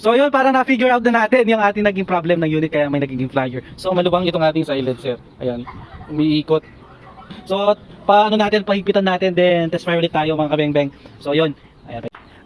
So yun, parang na-figure out na natin yung ating naging problem ng unit kaya may naging flyer. So malubang itong ating silencer. Ayan, umiikot. So paano natin, pahigpitan natin then test fire ulit tayo mga kabeng-beng. So yun.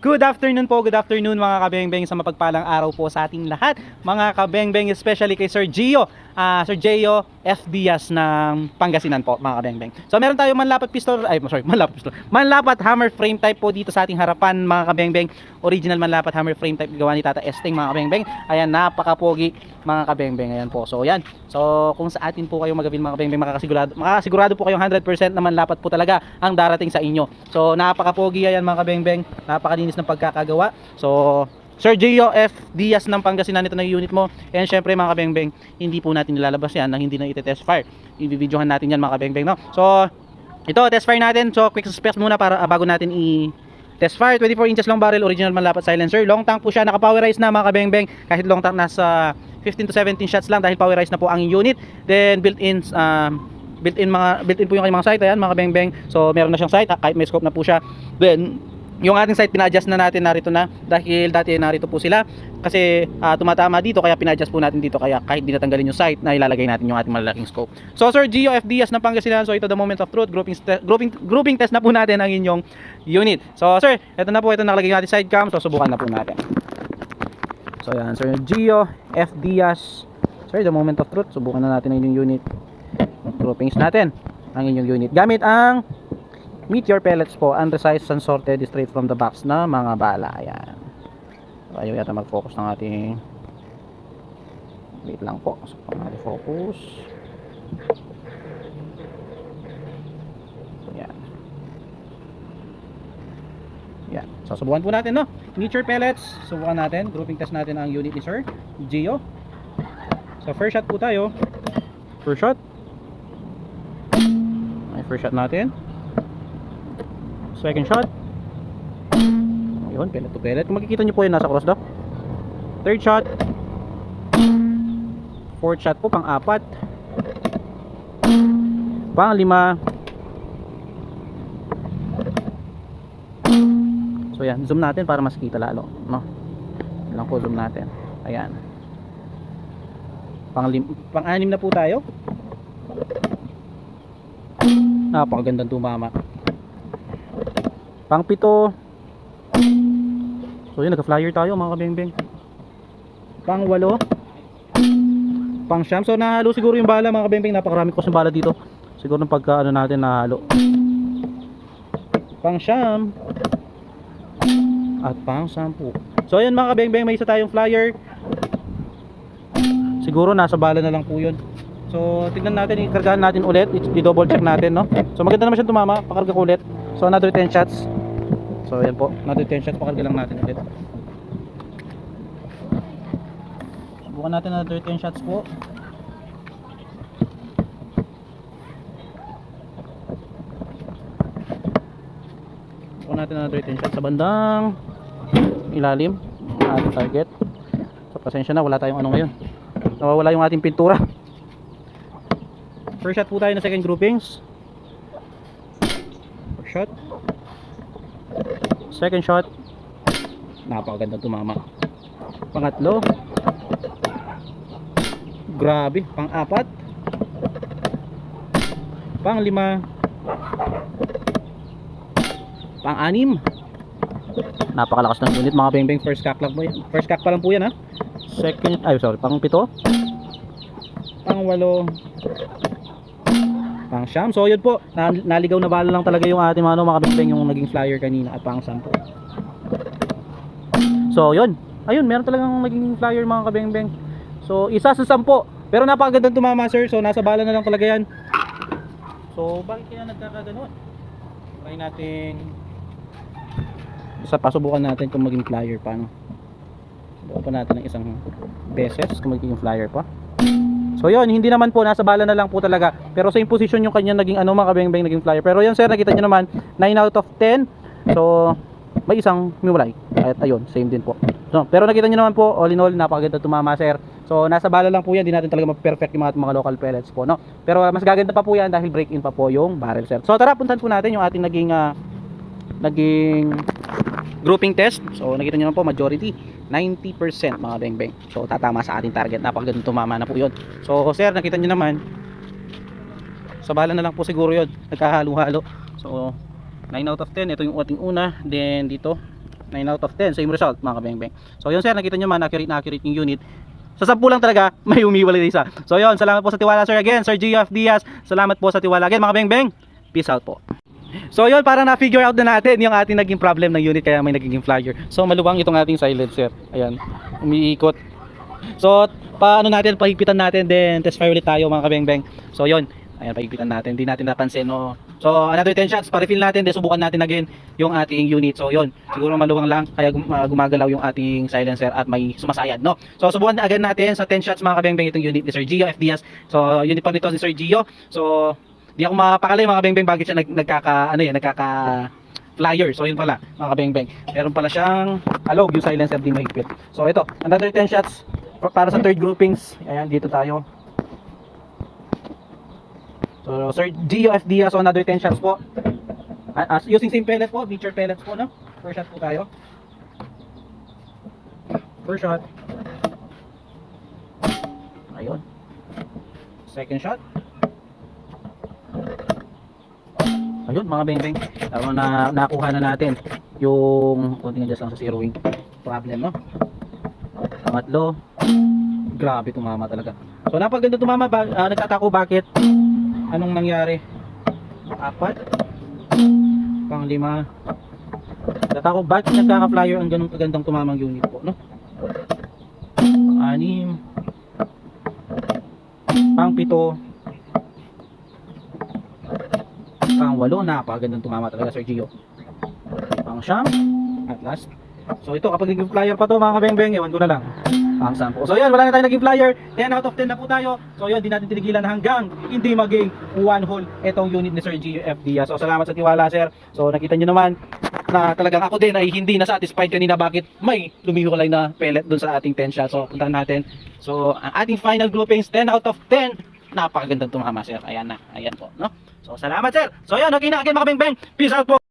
Good afternoon po, good afternoon mga kabeng-beng sa mapagpalang araw po sa ating lahat. Mga kabeng-beng, especially kay Sir Gio, ah Sir Gio F. Diaz ng Pangasinan po mga kabeng-beng. So meron tayo manlapat pistol, ay sorry, manlapat pistol. Manlapat hammer frame type po dito sa ating harapan mga kabeng-beng. Original manlapat hammer frame type gawa ni Tata Esting mga kabeng-beng. Ayan, napakapogi mga kabeng-beng. Ayan po. So yan. So kung sa atin po kayo magawin mga kabeng-beng, makakasigurado, makakasigurado po kayong 100% na manlapat po talaga ang darating sa inyo. So napakapogi yan mga kabeng-beng. Napakalinis ng pagkakagawa. So Sir Gio F. Diaz ng Pangasinan ito na yung unit mo. And syempre mga kabeng-beng, hindi po natin nilalabas yan nang hindi na ite-test fire. I-videohan natin yan mga kabeng-beng. No? So ito, test fire natin. So quick specs muna para ah, bago natin i Test fire, 24 inches long barrel, original manlapat silencer. Long tank po siya, naka-powerize na mga kabeng-beng. Kahit long tank nasa 15 to 17 shots lang dahil powerize na po ang unit. Then built-in um, built-in mga built-in po yung kanyang mga sight ayan mga kabeng-beng. So meron na siyang sight, ah, kahit may scope na po siya. Then yung ating sight pina-adjust na natin narito na. Dahil dati narito po sila. Kasi ah, tumatama dito kaya pina-adjust po natin dito. Kaya kahit di natanggalin yung sight na ilalagay natin yung ating malalaking scope. So Sir Gio FDS ng Pangasinan. So ito the moment of truth. Grouping grouping grouping test na po natin ang inyong unit. So sir, ito na po. Ito nakalagay natin side cam so subukan na po natin. So yan Sir Gio FDS Sir the moment of truth. Subukan na natin ang inyong unit. Groupings natin ang inyong unit. Gamit ang meteor pellets po unresized and sorted straight from the box na mga bala ayan. Ayaw yata mag focus ng ating wait lang po so natin focus. Ayan. Ayan so subukan po natin no? Meteor pellets subukan natin. Grouping test natin ang unit ni sir Gio. So first shot po tayo. First shot. Ay first shot natin Second shot. Ayun, pellet to pellet. Kung makikita nyo po yun, nasa cross do. Third shot. Fourth shot po, pang apat. Pang lima. So yan, zoom natin para mas kita lalo. No? Lang po, zoom natin. Ayan. Pang, lim pang anim na po tayo. Napakagandang tumama. Pang pito. So yun, nagka-flyer tayo mga kabeng-beng. Pang walo. Pang siyam. So nahalo siguro yung bala mga kabeng-beng. Napakarami ko sa bala dito. Siguro ng pagka ano natin nahalo. Pang siyam. At pang sampu. So ayun mga kabeng-beng, may isa tayong flyer. Siguro nasa bala na lang po yun. So tignan natin, ikargahan natin ulit. I-double check natin, no? So maganda naman siya tumama. Pakarga ko ulit. So another 10 shots. So ayan po, another 10 shots. Pakarga lang natin ulit. Subukan natin another 10 shots po. Subukan natin another 10 shots sa bandang ilalim ng ating target. So pasensya na, wala tayong ano ngayon. Nawawala yung ating pintura. First shot po tayo na second groupings. First shot. Second shot. Napakaganda tumama. Pangatlo. Grabe. Pang-apat. Pang-lima. Pang-anim. Napakalakas ng unit mga beng-beng. First cock lang po yan. First cock pa lang po yan ha. Second, ay sorry, pang-pito. Pang-walo pang siyam. So yun po, na, naligaw na bala lang talaga yung ating ano, mga kabibeng yung naging flyer kanina at pang sampo. So yun, ayun, meron talagang maging flyer mga kabeng-beng. So isa sa sampo, pero napakagandang tumama sir, so nasa bala na lang talaga yan. So bakit kaya nagkakaganon? Try natin isa pa subukan natin kung maging flyer pa no. Subukan natin ng isang beses kung magiging flyer pa. So yun, hindi naman po, nasa bala na lang po talaga. Pero sa imposition yung kanya naging ano mga kabeng-beng naging flyer. Pero yun sir, nakita nyo naman, 9 out of 10. So, may isang miwalay. At ayun, same din po. So, pero nakita nyo naman po, all in all, napakaganda tumama sir. So, nasa bala lang po yan, di natin talaga ma-perfect yung mga, mga local pellets po, no? Pero uh, mas gaganda pa po yan dahil break-in pa po yung barrel sir. So, tara, puntahan po natin yung ating naging, ah, naging grouping test. So, nakita nyo naman po, majority 90% mga beng-beng. So tatama sa ating target. Napakaganda tumama na po yun. So sir, nakita nyo naman. Sa bala na lang po siguro yun. Nagkahalo-halo. So 9 out of 10. Ito yung ating una. Then dito 9 out of 10. Same result mga beng-beng. So yun sir, nakita nyo man accurate na accurate yung unit. Sa 10 lang talaga, may umiwalay na isa. So yun, salamat po sa tiwala sir again. Sir GF Diaz, salamat po sa tiwala again mga beng-beng. Peace out po. So yun, para na-figure out na natin yung ating naging problem ng unit kaya may nagiging flyer. So maluwang itong ating silencer. Ayan, umiikot. So, paano natin, pahigpitan natin, then test fire ulit tayo mga kabeng-beng. So yun, ayan, pahigpitan natin. Hindi natin napansin, no. So, another 10 shots, pa-refill natin, then subukan natin again yung ating unit. So yun, siguro maluwang lang, kaya gum- ah, gumagalaw yung ating silencer at may sumasayad, no. So, subukan again natin sa 10 shots mga kabeng-beng itong unit ni Sir Gio FDS. So, unit pa nito ni Sir Gio. So, Di ako mapakali mga beng-beng bakit siya nag, nagkaka ano yan, nagkaka flyer. So yun pala mga beng-beng. Meron pala siyang alog yung silencer di mahigpit. So ito, another 10 shots pa- para sa third groupings. Ayan, dito tayo. So Sir Gio FD so another 10 shots po. Ah, ah, using same pellet po, feature pellets po no. First shot po tayo. First shot. Ayun. Second shot. Ayun mga beng-beng. Tama na nakuha na natin yung konting adjust lang sa zeroing problem no. Pangatlo. Grabe tumama talaga. So napaganda tumama ba, ah, nagtatako bakit anong nangyari? Apat. Panglima. Nagtatako bakit nagkaka-flyer ang ganung kagandang tumamang unit po no? Anim. Pangpito. Pang walo, napakagandang tumama talaga Sir Gio. Pang siyam, at last. So ito, kapag naging flyer pa to mga kabeng-beng, ewan ko na lang. Pang sampo. So yun, wala na tayo naging flyer. 10 out of 10 na po tayo. So yun, di natin tinigilan hanggang hindi maging one hole itong unit ni Sir Gio FD. So salamat sa tiwala sir. So nakita nyo naman na talagang ako din ay hindi na satisfied kanina bakit may lumihukulay na pellet dun sa ating 10 shot. So puntahan natin. So ang ating final groupings 10 out of 10. Napakagandang tumama sir. Ayan na. Ayan po, no? So salamat sir. So yun, okay na again mga beng-beng. Peace out po.